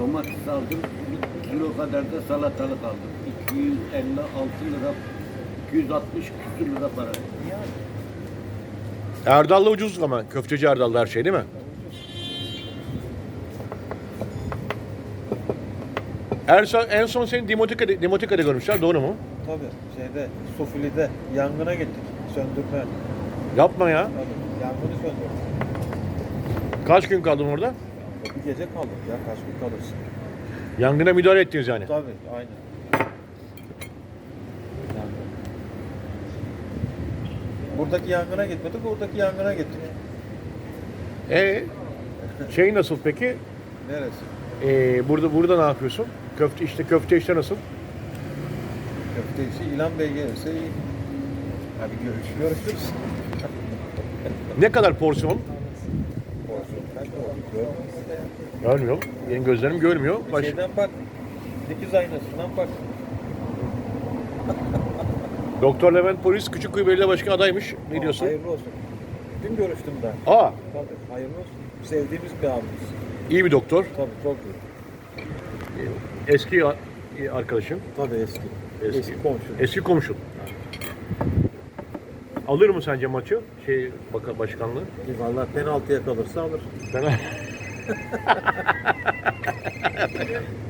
Domates aldım. Bir kilo kadar da salatalık aldım. 256 lira 260 küsür lira para. Erdal'la ucuz ama köfteci Erdal'da her şey değil mi? En son, en son seni Dimotika'da, Dimotika'da görmüşler doğru mu? Tabii şeyde Sofili'de yangına gittik. Söndürme. Yapma ya. Tabii yangını söndürdük. Kaç gün kaldın orada? Bir gece kaldık ya kaç gün kalırsın. Yangına müdahale ettiniz yani. Tabii aynen. Yangın. Buradaki yangına gitmedik, oradaki yangına gittik. E şey nasıl peki? Neresi? E, burada burada ne yapıyorsun? Köfte işte köfte işte nasıl? Köfte işi İlhan Bey gelirse iyi. Abi görüş, görüşürüz. Ne kadar porsiyon? Görmüyor. Benim gözlerim görmüyor. Baş... Şeyden bak. Dikiz aynasından bak. Doktor Levent Polis Küçükkuyu Belediye Başkanı adaymış. Ne diyorsun? Hayırlı olsun. Dün görüştüm ben. Aa, Tabii hayırlı olsun. Sevdiğimiz bir abimiz. iyi bir doktor. Tabii çok iyi. Eski arkadaşım. Tabii eski. Eski. Eski, komşu. Eski komşun. Alır mı sence maçı? Şey baka- başkanlığı? Valla penaltıya kalırsa alır. Ben